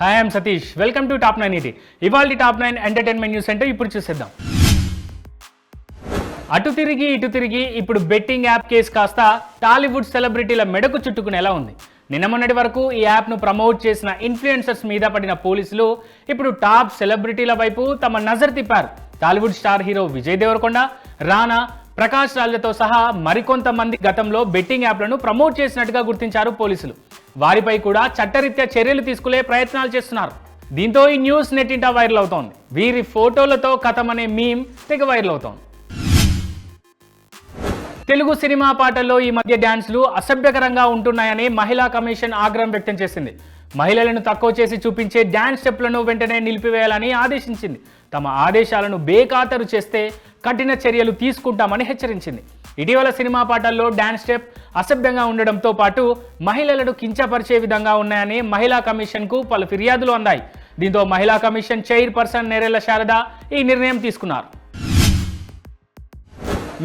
Hi I'm Satish welcome to top nine ఇది ఇవాళ top nine entertainment news అంటే ఇప్పుడు చూసేద్దాం. అటు తిరిగి ఇటు తిరిగి ఇప్పుడు బెట్టింగ్ యాప్ కేసు కాస్త టాలీవుడ్ సెలబ్రిటీల మెడకు చుట్టుకునేలా ఉంది. నిన్న మొన్నటి వరకు ఈ యాప్ను ప్రమోట్ చేసిన ఇన్ఫ్లుయెన్సర్స్ మీద పడిన పోలీసులు ఇప్పుడు టాప్ సెలబ్రిటీల వైపు తమ నజర్ తిప్పారు. Tollywood star hero Vijay Deverakonda Rana Prakash రాజ్లతో సహా మరికొంతమంది గతంలో బెట్టింగ్ యాప్లను ప్రమోట్ చేసినట్టుగా గుర్తించారు పోలీసులు. వారిపై కూడా చట్టరీత్యా చర్యలు తీసుకునే ప్రయత్నాలు చేస్తున్నారు. దీంతో ఈ న్యూస్ నెట్టింటా వైరల్ అవుతోంది. వీరి ఫోటోలతో కథమనే మీమ్ తెగ వైరల్ అవుతోంది. తెలుగు సినిమా పాటల్లో ఈ మధ్య డ్యాన్స్లు అసభ్యకరంగా ఉంటున్నాయని మహిళా కమిషన్ ఆగ్రహం వ్యక్తం చేసింది. మహిళలను తక్కువ చేసి చూపించే డ్యాన్స్ స్టెప్లను వెంటనే నిలిపివేయాలని ఆదేశించింది. తమ ఆదేశాలను బేఖాతరు చేస్తే కఠిన చర్యలు తీసుకుంటామని హెచ్చరించింది. ఇటీవల సినిమా పాటల్లో డ్యాన్స్ స్టెప్ అసభ్యంగా ఉండడంతో పాటు మహిళలను కించపరిచే విధంగా ఉన్నాయని మహిళా కమిషన్కు పలు ఫిర్యాదులు అందాయి. దీంతో మహిళా కమిషన్ చైర్పర్సన్ నేరెల శారద ఈ నిర్ణయం తీసుకున్నారు.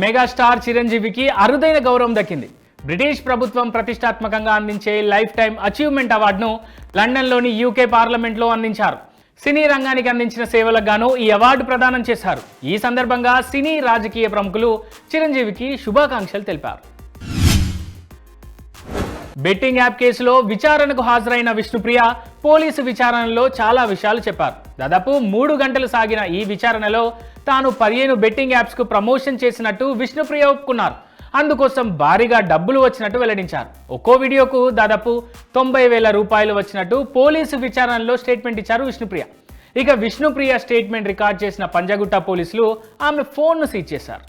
మెగాస్టార్ చిరంజీవికి అరుదైన గౌరవం దక్కింది. బ్రిటిష్ ప్రభుత్వం ప్రతిష్టాత్మకంగా అందించే లైఫ్ టైం అచీవ్మెంట్ అవార్డును లండన్లోని యూకే పార్లమెంట్లో అందించారు. సినీ రంగానికి అందించిన సేవలకు గాను ఈ అవార్డు ప్రదానం చేశారు. ఈ సందర్భంగా సినీ రాజకీయ ప్రముఖులు చిరంజీవికి శుభాకాంక్షలు తెలిపారు. బెట్టింగ్ యాప్ కేసులో విచారణకు హాజరైన విష్ణుప్రియ పోలీసు విచారణలో చాలా విషయాలు చెప్పారు. దాదాపు మూడు గంటలు సాగిన ఈ విచారణలో తాను పదిహేను బెట్టింగ్ యాప్స్కు ప్రమోషన్ చేసినట్టు విష్ణుప్రియ ఒప్పుకున్నారు. అందుకోసం భారీగా డబ్బులు వచ్చినట్టు వెల్లడించారు. ఒక్కో వీడియోకు దాదాపు తొంభై వేల రూపాయలు వచ్చినట్టు పోలీసు విచారణలో స్టేట్మెంట్ ఇచ్చారు విష్ణుప్రియ. ఇక విష్ణుప్రియ స్టేట్మెంట్ రికార్డ్ చేసిన పంజాగుట్ట పోలీసులు ఆమె ఫోన్ను సీజ్ చేశారు.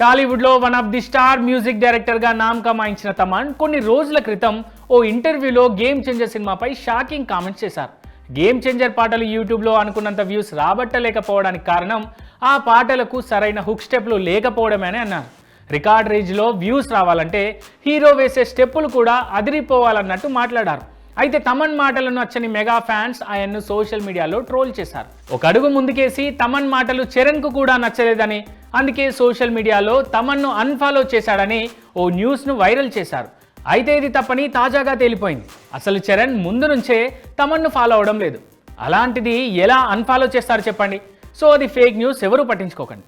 టాలీవుడ్లో one of the star music డైరెక్టర్గా నామ్ కమాయించిన తమన్ కొన్ని రోజుల క్రితం ఓ ఇంటర్వ్యూలో గేమ్ చేంజర్ సినిమాపై షాకింగ్ కామెంట్స్ చేశారు. గేమ్ చేంజర్ పాటలు యూట్యూబ్లో అనుకున్నంత వ్యూస్ రాబట్టలేకపోవడానికి కారణం ఆ పాటలకు సరైన హుక్ స్టెప్లు లేకపోవడమేనే అన్నారు. రికార్డ్ రేంజ్లో వ్యూస్ రావాలంటే హీరో వేసే స్టెప్పులు కూడా అదిరిపోవాలన్నట్టు మాట్లాడారు. అయితే తమన్ మాటలు నచ్చని మెగా ఫ్యాన్స్ ఆయన్ను సోషల్ మీడియాలో ట్రోల్ చేశారు. ఒక అడుగు ముందుకేసి తమన్ మాటలు చరణ్కు కూడా నచ్చలేదని అందుకే సోషల్ మీడియాలో తమన్ను అన్ఫాలో చేశాడని ఓ న్యూస్ను వైరల్ చేశారు. అయితే ఇది తప్పని తాజాగా తేలిపోయింది. అసలు చరణ్ ముందు నుంచే తమన్ను ఫాలో అవడం లేదు. అలాంటిది ఎలా అన్ఫాలో చేస్తారు చెప్పండి? సో అది ఫేక్ న్యూస్ ఎవరు పట్టించుకోకండి.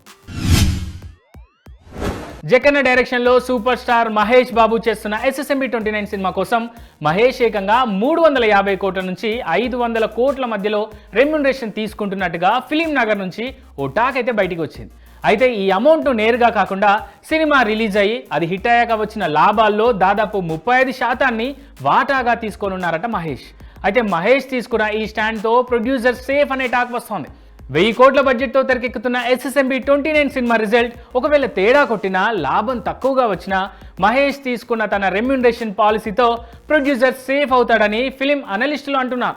జగన్న డైరెక్షన్లో సూపర్ స్టార్ మహేష్ బాబు చేస్తున్న ఎస్ఎస్ఎంబి ట్వంటీ నైన్ సినిమా కోసం మహేష్ ఏకంగా మూడు వందల యాభై కోట్ల నుంచి ఐదు వందల కోట్ల మధ్యలో రెమ్యునరేషన్ తీసుకుంటున్నట్టుగా ఫిలిం నగర్ నుంచి ఓ టాక్ అయితే బయటికి వచ్చింది. అయితే ఈ అమౌంట్ నేరుగా కాకుండా సినిమా రిలీజ్ అయ్యి అది హిట్ అయ్యాక వచ్చిన లాభాల్లో దాదాపు ముప్పై ఐదు శాతాన్ని వాటాగా తీసుకోనున్నారట మహేష్. అయితే మహేష్ తీసుకున్న ఈ స్టాండ్తో ప్రొడ్యూసర్ సేఫ్ అనే టాక్ వస్తోంది. వెయ్యి కోట్ల బడ్జెట్తో తెరకెక్కుతున్న ఎస్ఎస్ఎంబి ట్వంటీ నైన్ సినిమా రిజల్ట్ ఒకవేళ తేడా కొట్టినా లాభం తక్కువగా వచ్చినా మహేష్ తీసుకున్న తన రెమ్యునరేషన్ పాలసీతో ప్రొడ్యూసర్ సేఫ్ అవుతాడని ఫిలిం అనలిస్టులు అంటున్నారు.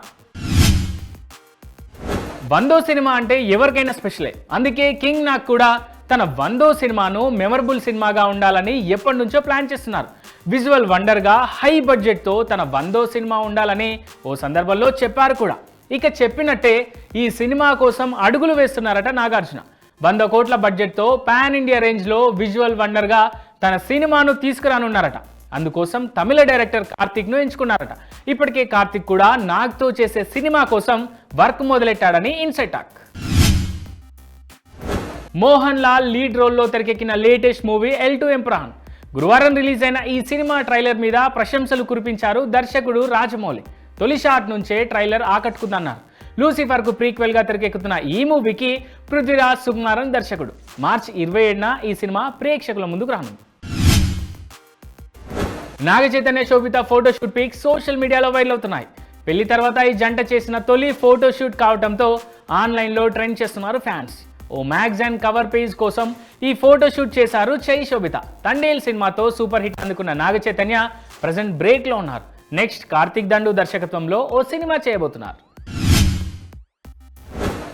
వందో సినిమా అంటే ఎవరికైనా స్పెషలే. అందుకే కింగ్ నాగ్ కూడా తన వందో సినిమాను మెమరబుల్ సినిమాగా ఉండాలని ఎప్పటి నుంచో ప్లాన్ చేస్తున్నారు. విజువల్ వండర్గా హై బడ్జెట్తో తన వందో సినిమా ఉండాలని ఓ సందర్భంలో చెప్పారు కూడా. ఇక చెప్పినట్టే ఈ సినిమా కోసం అడుగులు వేస్తున్నారట నాగార్జున. వంద కోట్ల బడ్జెట్తో పాన్ ఇండియా రేంజ్లో విజువల్ వండర్గా తన సినిమాను తీసుకురానున్నారట. అందుకోసం తమిళ డైరెక్టర్ కార్తిక్ను ఎంచుకున్నారట. ఇప్పటికే కార్తిక్ కూడా నాగ్తో చేసే సినిమా కోసం work మొదలెట్టాడని inside talk. Mohan Lal lead రోల్లో తెరకెక్కిన latest movie L two Empuraan గురువారం రిలీజ్ అయిన ఈ సినిమా ట్రైలర్ మీద ప్రశంసలు కురిపించారు దర్శకుడు రాజమౌళి. తొలి షాట్ నుంచే ట్రైలర్ ఆకట్టుకుందన్నారు లూసిఫర్కు ప్రీక్వెల్గా తెరకెక్కుతున్న ఈ మూవీకి పృథ్వీరాజ్ సుకుమారన్ దర్శకుడు. మార్చి ఇరవై ఏడున ఈ సినిమా ప్రేక్షకుల ముందుకు రానుంది. Naga Chaitanya Sobhita photoshoot peak social మీడియాలో వైరల్ అవుతున్నాయి. పెళ్ళి తర్వాత ఈ జంట చేసిన తొలి ఫోటోషూట్ కావడంతో ఆన్లైన్లో ట్రెండ్ చేస్తున్నారు ఫ్యాన్స్. ఓ మ్యాగజైన్ కవర్ పేజ్ కోసం ఈ ఫోటోషూట్ చేశారు చై శోభిత. తండేల్ సినిమాతో సూపర్ హిట్ అందుకున్న నాగ చైతన్య ప్రజెంట్ బ్రేక్లో ఉన్నారు. నెక్స్ట్ కార్తిక్ దండు దర్శకత్వంలో ఓ సినిమా చేయబోతున్నారు.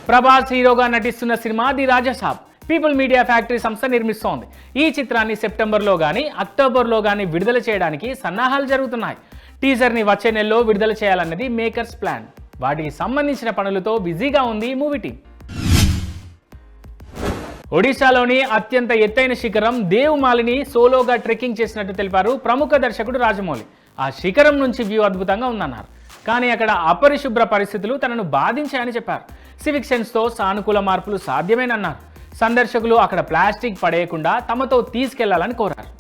ప్రభాస్ హీరోగా నటిస్తున్న cinema the Raja Saab people media factory సంస్థ నిర్మిస్తోంది. ఈ చిత్రాన్ని సెప్టెంబర్లో కానీ అక్టోబర్లో కానీ విడుదల చేయడానికి సన్నాహాలు జరుగుతున్నాయి. టీజర్ని వచ్చే నెలలో విడుదల చేయాలన్నది మేకర్స్ ప్లాన్. వాటికి సంబంధించిన పనులతో బిజీగా ఉంది మూవీ టీం. ఒడిశాలోని అత్యంత ఎత్తైన శిఖరం దేవుమాలిని సోలోగా ట్రెక్కింగ్ చేసినట్టు తెలిపారు ప్రముఖ దర్శకుడు రాజమౌళి. ఆ శిఖరం నుంచి వ్యూ అద్భుతంగా ఉందన్నారు. కానీ అక్కడ అపరిశుభ్ర పరిస్థితులు తనను బాధించాయని చెప్పారు. సివిక్ సెన్స్తో సానుకూల మార్పులు సాధ్యమేనన్నారు. సందర్శకులు అక్కడ ప్లాస్టిక్ పడేయకుండా తమతో తీసుకెళ్ళాలని కోరారు.